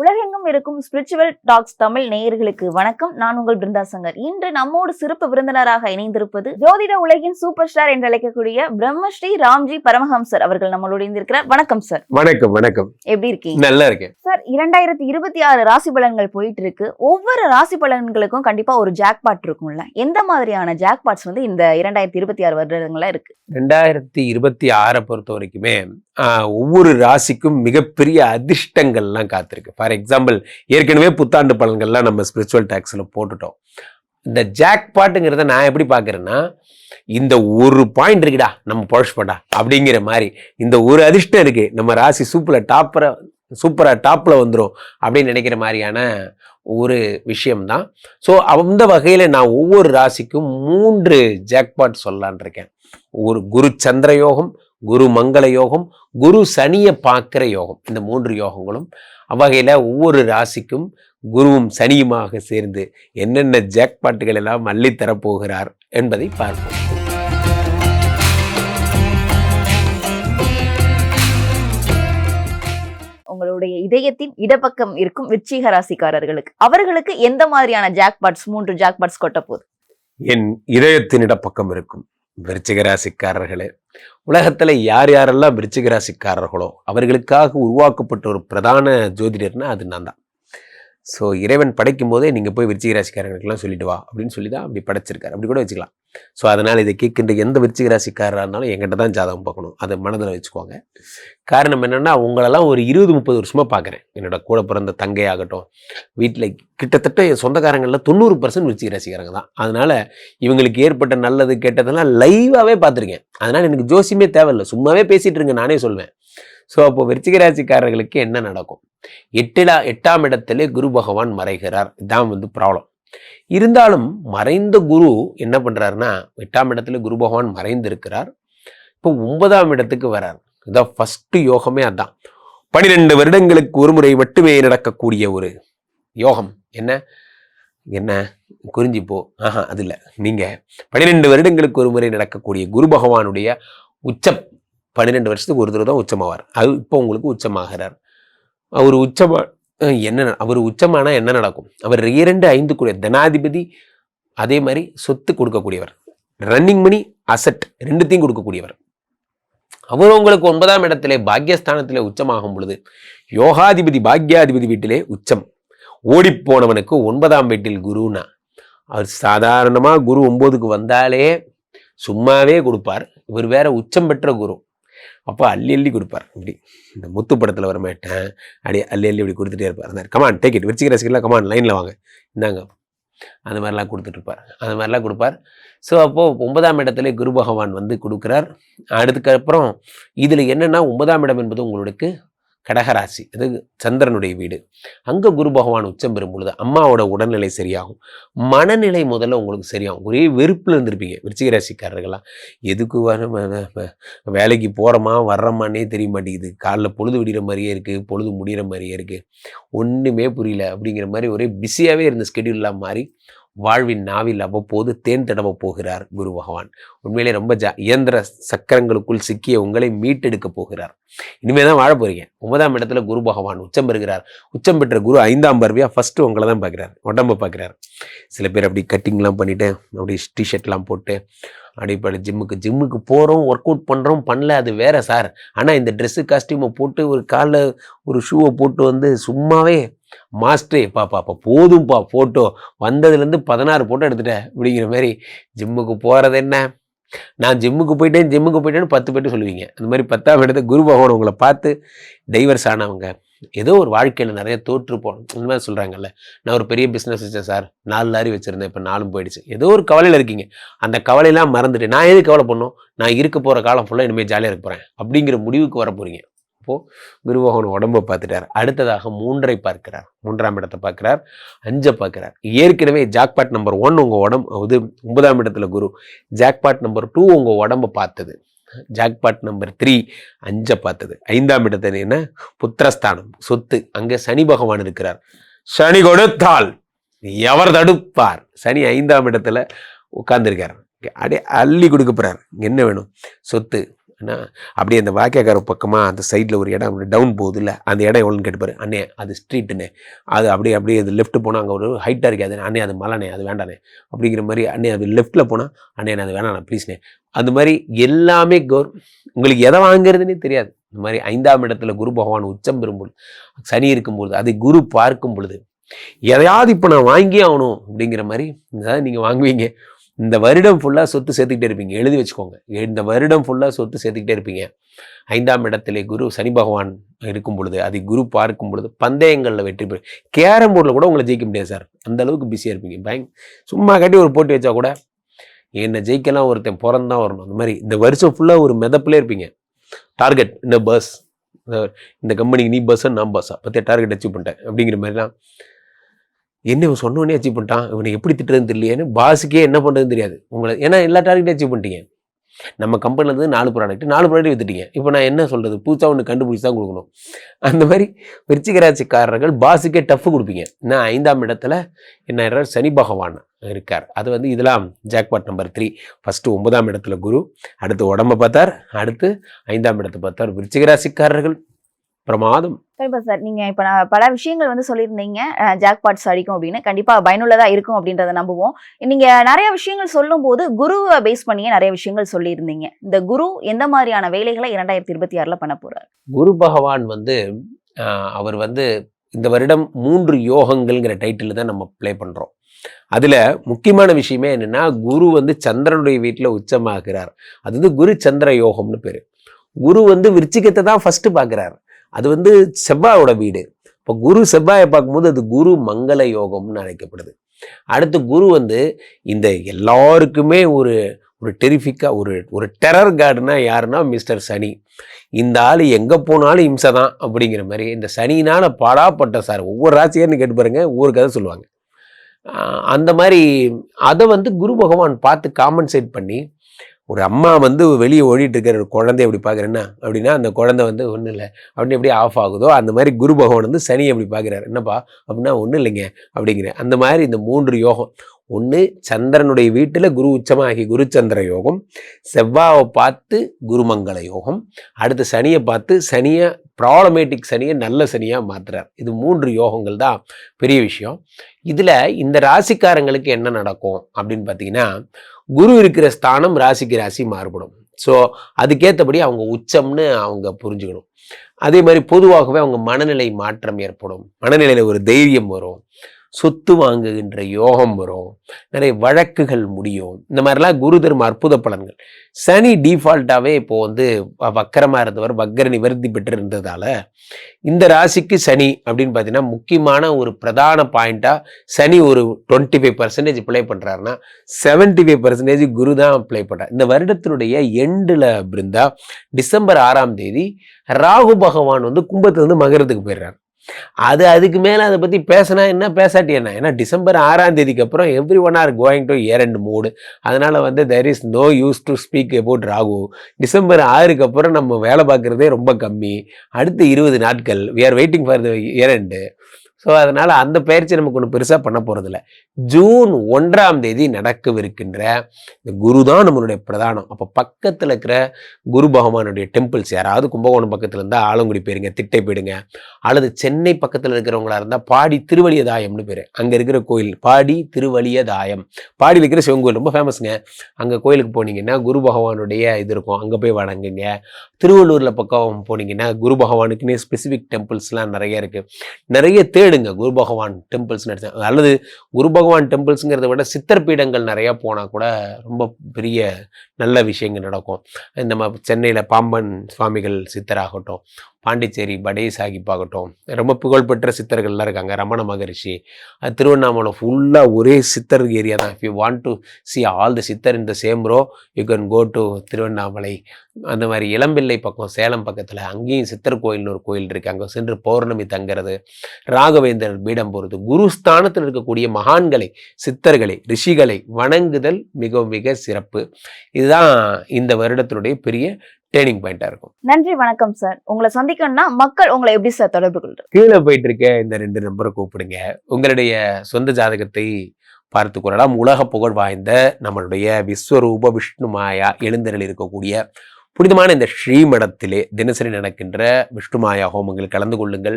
உலகெங்கும் இருக்கும் spiritual tax Tamil நேயர்களுக்கு வணக்கம். நான் உங்கள் பிருந்தா சங்கர். இன்று நம்மோடு சிறப்பு விருந்தினராக இணைந்திருப்பது ஜோதிட உலகின் சூப்பர் ஸ்டார் என்று அழைக்கக்கூடிய பிரம்மஸ்ரீ ராம்ஜி பரமஹம்சர் அவர்கள் நம்மளோடு இணைந்திருக்கிறார். வணக்கம் சார் வணக்கம் வணக்கம். எப்படி இருக்கீங்க? நல்லா இருக்கேன். சார் இரண்டாயிரத்தி இருபத்தி ஆறு ராசி பலன்கள் போயிட்டு இருக்கு ஒவ்வொரு ராசி பலன்களுக்கும் கண்டிப்பா ஒரு ஜாக்பாட் இருக்கும்ல. எந்த மாதிரியான ஜாக்பாட்ஸ் வந்து இந்த இரண்டாயிரத்தி இருபத்தி ஆறு வருடங்களா இருக்கு? ரெண்டாயிரத்தி இருபத்தி ஆறை பொறுத்த வரைக்குமே ஒவ்வொரு ராசிக்கும் மிகப்பெரிய அதிர்ஷ்டங்கள்லாம் காத்திருக்கு. ஃபார் எக்ஸாம்பிள் ஏற்கனவே புத்தாண்டு பலன்கள்லாம் நம்ம ஸ்பிரிச்சுவல் டேக்ஸில் போட்டுட்டோம். இந்த ஜாக் பாட்டுங்கிறத நான் எப்படி பார்க்குறேன்னா இந்த ஒரு பாயிண்ட் இருக்குடா நம்ம பொழச்சுப்படா அப்படிங்கிற மாதிரி இந்த ஒரு அதிர்ஷ்டம் இருக்குது நம்ம ராசி சூப்பரில் டாப்பரை சூப்பராக டாப்பில் வந்துடும் அப்படின்னு நினைக்கிற மாதிரியான ஒரு விஷயம்தான். ஸோ அந்த வகையில் நான் ஒவ்வொரு ராசிக்கும் மூன்று ஜாக்பாட் சொல்லலான் இருக்கேன். ஒரு குரு சந்திர யோகம் குரு மங்கள யோகம் குரு சனியை பார்க்குற யோகம் இந்த மூன்று யோகங்களும். அவ்வகையில் ஒவ்வொரு ராசிக்கும் குருவும் சனியுமாக சேர்ந்து என்னென்ன ஜாக்பாட்டுகள் எல்லாம் அள்ளித் தரப்போகிறார் என்பதை பார்ப்போம். உங்களுடைய இதயத்தின் இடப்பக்கம் இருக்கும் விருச்சிக ராசிக்காரர்களுக்கு அவர்களுக்கு எந்த மாதிரியான ஜாக்பாட்ஸ் மூன்று ஜாக்பாட்ஸ் கொட்ட போகுது? என் இதயத்தின் இடப்பக்கம் இருக்கும் விருச்சிக ராசிக்காரர்களே உலகத்துல யார் யாரெல்லாம் விருச்சிக ராசிக்காரர்களோ அவர்களுக்காக உருவாக்கப்பட்ட ஒரு பிரதான ஜோதிடர்னா அது நான் தான். ஸோ இறைவன் படைக்கும் போதே நீங்கள் போய் விருச்சிக ராசிக்காரர்களுக்கெல்லாம் சொல்லிட்டு வா அப்படின்னு சொல்லி தான் அப்படி படைச்சிருக்காரு. அப்படி கூட வச்சுக்கலாம். ஸோ அதனால் இதை கேட்கின்ற எந்த விருச்சிக ராசிக்காரராக இருந்தாலும் எங்கிட்ட தான் ஜாதகம் பார்க்கணும். அதை மனதில் வச்சுக்கோங்க. காரணம் என்னென்னா உங்களெல்லாம் ஒரு இருபது முப்பது வருஷமாக பார்க்குறேன். என்னோட கூட பிறந்த தங்கையாகட்டும் வீட்டில் கிட்டத்தட்ட என் சொந்தக்காரங்களில் தொண்ணூறு பர்சன்ட் விருச்சிக ராசிக்காரங்க தான். அதனால் இவங்களுக்கு ஏற்பட்ட நல்லது கெட்டதெல்லாம் லைவாகவே பார்த்துருக்கேன். அதனால் எனக்கு ஜோசியமே தேவையில்லை. சும்மாவே பேசிகிட்டு இருங்க நானே சொல்வேன். ஸோ அப்போ விருச்சிகராசிக்காரர்களுக்கு என்ன நடக்கும்? எட்டிலா எட்டாம் இடத்துல குரு பகவான் மறைகிறார். இதான் வந்து ப்ராப்ளம் இருந்தாலும் மறைந்த குரு என்ன பண்றாருன்னா எட்டாம் இடத்துல குரு பகவான் மறைந்திருக்கிறார். இப்போ ஒன்பதாம் இடத்துக்கு வரார். இதான் ஃபஸ்ட்டு யோகமே அதான். பனிரெண்டு வருடங்களுக்கு ஒரு முறை மட்டுமே நடக்கக்கூடிய ஒரு யோகம். என்ன? என்ன? குறிஞ்சிப்போ ஆஹா அது இல்லை. நீங்கள் பன்னிரெண்டு வருடங்களுக்கு ஒரு முறை நடக்கக்கூடிய குரு பகவானுடைய உச்சம். பன்னிரெண்டு வருஷத்துக்கு ஒரு தடவை தான் உச்சமாவார். அது இப்போ உங்களுக்கு உச்சமாகிறார். அவர் உச்சமாக என்ன அவர் உச்சமானா என்ன நடக்கும்? அவர் இரண்டு ஐந்து கூடிய தனாதிபதி அதே மாதிரி சொத்து கொடுக்கக்கூடியவர். ரன்னிங் மணி அசட் ரெண்டுத்தையும் கொடுக்கக்கூடியவர். அவர் உங்களுக்கு ஒன்பதாம் இடத்திலே பாக்யஸ்தானத்திலே உச்சமாகும் பொழுது யோகாதிபதி பாக்யாதிபதி வீட்டிலே உச்சம். ஓடிப்போனவனுக்கு ஒன்பதாம் வீட்டில் குருனா. அவர் சாதாரணமாக குரு ஒம்போதுக்கு வந்தாலே சும்மாவே கொடுப்பார். இவர் வேற உச்சம் பெற்ற குரு. அப்போ அள்ளி அள்ளி கொடுப்பார். இப்படி இந்த முத்து படத்தில் வரமாட்டேன் அடி அப்படியே அள்ளி அள்ளி இப்படி கொடுத்துட்டே இருப்பார். அந்த கமான் டேக் இட் விருச்சிக ரசிகர்லாம் கமான் லைனில் வாங்க. இந்தாங்க. அந்த மாதிரிலாம் கொடுத்துட்ருப்பார் அந்த மாதிரிலாம் கொடுப்பார். ஸோ அப்போது ஒன்பதாம் இடத்துல குரு பகவான் வந்து கொடுக்குறார். அதுக்கப்புறம் இதில் என்னென்னா ஒன்பதாம் இடம் என்பது உங்களுக்கு கடகராசி அது சந்திரனுடைய வீடு. அங்கே குரு பகவான் உச்சம் பெறும் பொழுது அம்மாவோட உடல்நிலை சரியாகும். மனநிலை முதல்ல உங்களுக்கு சரியாகும். ஒரே வெறுப்பில் இருந்திருப்பீங்க விருச்சிக ராசிக்காரர்களாம் எதுக்கு வர வேலைக்கு போகிறோமா வர்றோமான்னே தெரிய மாட்டேங்குது. காலைல பொழுது விடிகிற மாதிரியே இருக்குது பொழுது முடிகிற மாதிரியே இருக்குது ஒன்றுமே புரியல அப்படிங்கிற மாதிரி ஒரே பிஸியாகவே இருந்த ஸ்கெடியூல்லாம் மாறி வாழ்வின் நாவில் அவ்வப்போது தேன் தடவ போகிறார் குரு பகவான். உண்மையிலே ரொம்ப ஜா இயந்திர சக்கரங்களுக்குள் சிக்கிய உங்களை மீட்டெடுக்க போகிறார். இனிமே தான் வாழ போறீங்க. ஒன்பதாம் இடத்துல குரு பகவான் உச்சம் பெறுகிறார். உச்சம் பெற்ற குரு ஐந்தாம் பார்வையா ஃபர்ஸ்ட் உங்களை தான் பார்க்குறாரு. உடம்பை பார்க்குறாரு. சில பேர் அப்படி கட்டிங்லாம் பண்ணிவிட்டு அப்படி டிஷர்ட்லாம் போட்டு அப்படி இப்போ ஜிம்முக்கு ஜிம்முக்கு போகிறோம் ஒர்க் அவுட் பண்ணுறோம் பண்ணல அது வேற சார் ஆனால் இந்த ட்ரெஸ்ஸு காஸ்டியூமை போட்டு ஒரு காலில் ஒரு ஷூவை போட்டு வந்து சும்மாவே மாஸ்டரே பாப்பா அப்போ போதும்பா ஃபோட்டோ வந்ததுலேருந்து பதினாறு ஃபோட்டோ எடுத்துட்டேன் அப்படிங்கிற மாதிரி. ஜிம்முக்கு போகிறது என்ன? நான் ஜிம்முக்கு போயிட்டேன் ஜிம்முக்கு போயிட்டேன்னு பத்து பேர்ட்டு சொல்லுவீங்க. அந்த மாதிரி பத்தாம் இடத்த குரு பகவான் உங்களை பார்த்து டைவர்ஸ் ஆனவங்க. ஏதோ ஒரு வாழ்க்கையில் நிறைய தோற்று போகணும் இந்த மாதிரி சொல்கிறாங்கல்ல நான் ஒரு பெரிய பிஸ்னஸ் வச்சேன் சார் நாலு லாரி வச்சுருந்தேன். இப்போ நாலும் போயிடுச்சு. ஏதோ ஒரு கவலையில் இருக்கீங்க. அந்த கவலையெல்லாம் மறந்துட்டு நான் எது கவலை பண்ணணும்? நான் இருக்க போகிற காலம் ஃபுல்லாக இனிமேல் ஜாலியாக இருக்க போகிறேன் அப்படிங்கிற முடிவுக்கு வர போகிறீங்க அப்போது குருவோகன் உடம்பை பார்த்துட்டார். அடுத்ததாக மூன்றை பார்க்கிறார். மூன்றாம் இடத்தை பார்க்கிறார். அஞ்சை பார்க்கிறார். ஏற்கனவே ஜாக்பாட் நம்பர் ஒன் உங்கள் உடம்பு இது ஒன்பதாம் இடத்துல குரு. ஜாக்பாட் நம்பர் டூ உங்கள் உடம்பை பார்த்தது. ஜாக்பாட் நம்பர் த்ரீ அஞ்சை பார்த்தது. ஐந்தாம் இடத்துல என்ன? புத்திரஸ்தானம். சொத்து. அங்கே சனி பகவான் இருக்கிறார். சனி கொடுத்தால் எவர் தடுப்பார்? சனி ஐந்தாம் இடத்துல உட்கார்ந்திருக்கார். அப்படியே அள்ளி கொடுக்க போறார். என்ன வேணும்? சொத்து. ஏன்னா அப்படியே அந்த வாக்கியக்கார பக்கமாக அந்த சைடில் ஒரு இடம் டவுன் போகுது இல்லை அந்த இடம் எவ்வளோன்னு கேட்டுப்பாரு அண்ணே அது ஸ்ட்ரீட்டுண்ணே அது அப்படியே அப்படியே அது லெஃப்ட் போனால் அங்கே ஒரு ஹைட்டாக இருக்காது அண்ணே அது மலைண்ணே அது வேண்டாண்ணே. அப்படிங்கிற மாதிரி அண்ணே அது லெஃப்ட்டில் போனால் அண்ணே நான் அது வேணாண்ணா ப்ளீஸ்ண்ணே அந்த மாதிரி எல்லாமே கவர் உங்களுக்கு எதை வாங்குறதுனே தெரியாது. இந்த மாதிரி ஐந்தாம் இடத்துல குரு பகவான் உச்சம் பெறும்பொழுது சனி இருக்கும்பொழுது அதை குரு பார்க்கும் பொழுது எதையாவது இப்போ நான் வாங்கி ஆகணும் அப்படிங்கிற மாதிரி ஏதாவது நீங்கள் வாங்குவீங்க. இந்த வருடம் ஃபுல்லாக சொத்து சேர்த்துக்கிட்டே இருப்பீங்க. எழுதி வச்சுக்கோங்க. இந்த வருடம் ஃபுல்லாக சொத்து சேர்த்துக்கிட்டே இருப்பீங்க. ஐந்தாம் இடத்திலே குரு சனி பகவான் இருக்கும் பொழுது அதை குரு பார்க்கும் பொழுது பந்தயங்களில் வெற்றி பெறும் கேரம் போர்டில் கூட உங்களை ஜெயிக்க முடியாது சார். அந்த அளவுக்கு பிஸியாக இருப்பீங்க. பேங்க் சும்மா கட்டி ஒரு போட்டி வச்சா கூட என்னை ஜெயிக்கலாம் ஒருத்தன் பிறந்தான் வரணும். அந்த மாதிரி இந்த வருஷம் ஃபுல்லாக ஒரு மிதப்பிலே இருப்பீங்க. டார்கெட் இந்த பஸ் இந்த கம்பெனிக்கு நீ பஸ்ஸா நான் பஸ்ஸா பற்றிய டார்கெட் அச்சீவ் பண்ணிட்டேன். அப்படிங்கிற மாதிரிலாம் என்ன இவன் சொன்ன உடனே அச்சீவ் பண்ணிட்டான் இவனை எப்படி திட்டுறதுன்னு தெரியலையேன்னு பாஸுக்கே என்ன பண்ணுறதுன்னு தெரியாது. உங்களை ஏன்னா எல்லா டார்கெட்டையும் அச்சீவ் பண்ணிட்டீங்க. நம்ம கம்பெனில இருந்து நாலு ப்ராடக்ட் நாலு ப்ராடக்ட் வித்துட்டீங்க. இப்போ நான் என்ன சொல்கிறது புதுசாக ஒன்று கண்டுபிடிச்சி தான் கொடுக்கணும். அந்த மாதிரி விருச்சிகராட்சிக்காரர்கள் பாஸுக்கே டஃப் கொடுப்பீங்க. நான் ஐந்தாம் இடத்துல என்ன சனி பகவான் இருக்கார். அது வந்து இதெல்லாம் ஜாக்பாட் நம்பர் த்ரீ ஃபர்ஸ்ட் ஒன்பதாம் இடத்துல குரு அடுத்து உடம்ப பார்த்தார் அடுத்து ஐந்தாம் இடத்தை பார்த்தார் விருச்சிகராசிக்காரர்கள். பிரமாதம். கண்டிப்பா சார். நீங்க இப்ப நான் பல விஷயங்கள் வந்து சொல்லியிருந்தீங்க. ஜாக்பாட்ஸ் அடிக்கும் அப்படின்னு. கண்டிப்பா பயனுள்ளதா இருக்கும் அப்படின்றத நம்புவோம். நீங்க நிறைய விஷயங்கள் சொல்லும் போது குருவை பேஸ் பண்ணியே நிறைய விஷயங்கள் சொல்லியிருந்தீங்க. இந்த குரு எந்த மாதிரியான வேலைகளை இரண்டாயிரத்தி இருபத்தி ஆறுல பண்ண போறாரு? குரு பகவான் வந்து அவர் வந்து இந்த வருடம் மூன்று யோகங்கள்ங்கிற டைட்டில் தான் நம்ம ப்ளே பண்ணுறோம் அதில் முக்கியமான விஷயமே என்னென்னா குரு வந்து சந்திரனுடைய வீட்டில் உச்சமாகிறார். அது வந்து குரு சந்திர யோகம்னு பேர். குரு வந்து விருச்சிகத்தை தான் ஃபஸ்ட்டு பார்க்குறார். அது வந்து செவ்வாயோட வீடு. இப்போ குரு செவ்வாயை பார்க்கும்போது அது குரு மங்கள யோகம்னு அழைக்கப்படுது. அடுத்து குரு வந்து இந்த எல்லாருக்குமே ஒரு ஒரு டெரிஃபிக்காக ஒரு ஒரு டெரர் கார்டுனா யாருன்னா மிஸ்டர் சனி. இந்த ஆள் எங்கே போனாலும் இம்சை தான் அப்படிங்கிற மாதிரி இந்த சனினால் பாடாப்பட்ட சார் ஒவ்வொரு ராசியர்னு கேட்டு பாருங்க ஒவ்வொரு கதை சொல்லுவாங்க. அந்த மாதிரி அதை வந்து குரு பகவான் பார்த்து காம்பன்சேட் பண்ணி ஒரு அம்மா வந்து வெளியே ஓடிட்டு இருக்கிற ஒரு குழந்தை எப்படி பார்க்குறேன்னா அப்படின்னா அந்த குழந்தை வந்து ஒன்றும் இல்லை. அப்படின்னு எப்படி ஆஃப் ஆகுதோ அந்த மாதிரி குரு பகவான் வந்து சனி எப்படி பார்க்குறாரு. என்னப்பா? அப்படின்னா ஒன்றும் இல்லைங்க அப்படிங்கிற அந்த மாதிரி இந்த மூன்று யோகம். ஒன்று சந்திரனுடைய வீட்டில் குரு உச்சமாகி குரு சந்திர யோகம். செவ்வாவை பார்த்து குருமங்கள யோகம். அடுத்து சனியை பார்த்து சனியை ப்ராப்ளமேட்டிக் சனியை நல்ல சனியாக மாற்றுறார் இது மூன்று யோகங்கள் தான் பெரிய விஷயம். இதில் இந்த ராசிக்காரங்களுக்கு என்ன நடக்கும் அப்படின்னு பார்த்தீங்கன்னா குரு இருக்கிற ஸ்தானம் ராசிக்கு ராசி மாறுபடும். ஸோ அதுக்கேற்றபடி அவங்க உச்சம்னு அவங்க புரிஞ்சுக்கணும். அதே மாதிரி பொதுவாகவே அவங்க மனநிலை மாற்றம் ஏற்படும். மனநிலையில் ஒரு தைரியம் வரும். சொத்து வாங்குகின்ற யோகம் வரும். நிறைய வழக்குகள் முடியும். இந்த மாதிரிலாம் குரு தரும் அற்புத பலன்கள். சனி டிஃபால்ட்டாகவே இப்போது வந்து வக்கரமாக இருந்தவர் வக்கர நிவர்த்தி பெற்று இருந்ததால் இந்த ராசிக்கு சனி அப்படின்னு பார்த்தீங்கன்னா முக்கியமான ஒரு பிரதான பாயிண்ட்டாக சனி ஒரு டுவெண்ட்டி ஃபைவ் பர்சன்டேஜ் ப்ளே பண்ணுறாருன்னா செவன்ட்டி ஃபைவ் பர்சன்டேஜ் குரு தான் ப்ளே பண்ணுறார் இந்த வருடத்தினுடைய எண்டில் பிருந்தா டிசம்பர் ஆறாம் தேதி ராகு பகவான் வந்து கும்பத்துலேருந்து மகரத்துக்கு போயிடுறார். அது அதுக்கு மேலே அதை பற்றி பேசினா என்ன? பேசாட்டி என்ன? ஏன்னா டிசம்பர் ஆறாம் தேதிக்கு அப்புறம் everyone are going to year end mood அதனால் வந்து there is no use to speak about Rahu. December ஆறுக்கு அப்புறம் நம்ம வேலை பார்க்குறதே ரொம்ப கம்மி. அடுத்த இருபது நாட்கள். We are waiting for the year end so அதனால் அந்த பயிற்சி நமக்கு ஒன்றும் பெருசாக பண்ண போகிறதில்ல ஜூன் ஒன்றாம் தேதி நடக்கவிருக்கின்ற இந்த குரு தான் நம்மளுடைய பிரதானம். அப்போ பக்கத்தில் இருக்கிற குரு பகவானுடைய டெம்பிள்ஸ் யாராவது கும்பகோணம் பக்கத்தில் இருந்தால் ஆலங்குடி போயிருங்க திட்டை போயிடுங்க. அல்லது சென்னை பக்கத்தில் இருக்கிறவங்களா இருந்தால் பாடி திருவழியதாயம்னு பேர். அங்கே இருக்கிற கோயில் பாடி திருவழியதாயம் பாடியில் இருக்கிற சிவன் கோயில் ரொம்ப ஃபேமஸுங்க அங்கே கோயிலுக்கு போனீங்கன்னா குரு பகவானுடைய இது இருக்கும். அங்கே போய் வணங்குங்க. திருவள்ளூரில் பக்கம் போனீங்கன்னா குரு பகவானுக்குன்னே ஸ்பெசிஃபிக் டெம்பிள்ஸ்லாம் நிறைய இருக்குது நிறைய தேடுங்க குரு பகவான் டெம்பிள்ஸ் அல்லது குரு பகவான் டெம்பிள்ஸுங்கிறத விட சித்தர் பீடங்கள் நிறையா போனால் கூட ரொம்ப பெரிய நல்ல விஷயங்கள் நடக்கும். நம்ம சென்னையில் பாம்பன் சுவாமிகள் சித்தராகட்டும் பாண்டிச்சேரி படே சாஹிப் ஆகட்டும் ரொம்ப புகழ்பெற்ற சித்தர்கள்லாம் இருக்காங்க. ரமண மகரிஷி அது திருவண்ணாமலை ஃபுல்லாக ஒரே சித்தர் ஏரியா தான். If you want to see all the siddhar இந்த same row you can go to Tiruvannamalai. அந்த மாதிரி இளம்பிள்ளை பக்கம் சேலம் பக்கத்தில் அங்கேயும் சித்தர் கோயில்னு ஒரு கோயில் இருக்குது அங்கே சென்று பௌர்ணமி தங்குறது. ராகவேந்திரர் பீடம் போகிறது குருஸ்தானத்தில் இருக்கக்கூடிய மகான்களை சித்தர்களை ரிஷிகளை வணங்குதல் மிக மிக சிறப்பு. இதுதான் இந்த வருடத்தினுடைய பெரிய டேர்னிங் பாயிண்டாக இருக்கும். நன்றி வணக்கம் சார் உங்களை சந்திக்கணும்னா மக்கள் உங்களை எப்படி சார் தொடர்பு கொள்றது? கீழே போயிட்டு இருக்க இந்த ரெண்டு நம்பரை கூப்பிடுங்க. உங்களுடைய சொந்த ஜாதகத்தை பார்த்து கொள்ளலாம். உலக புகழ் வாய்ந்த நம்மளுடைய விஸ்வரூப விஷ்ணு மாயா எழுந்தரில் இருக்கக்கூடிய புனிதமான இந்த ஸ்ரீமடத்திலே தினசரி நடக்கின்ற விஷ்ணுமாயா ஹோமங்கள் கலந்து கொள்ளுங்கள்.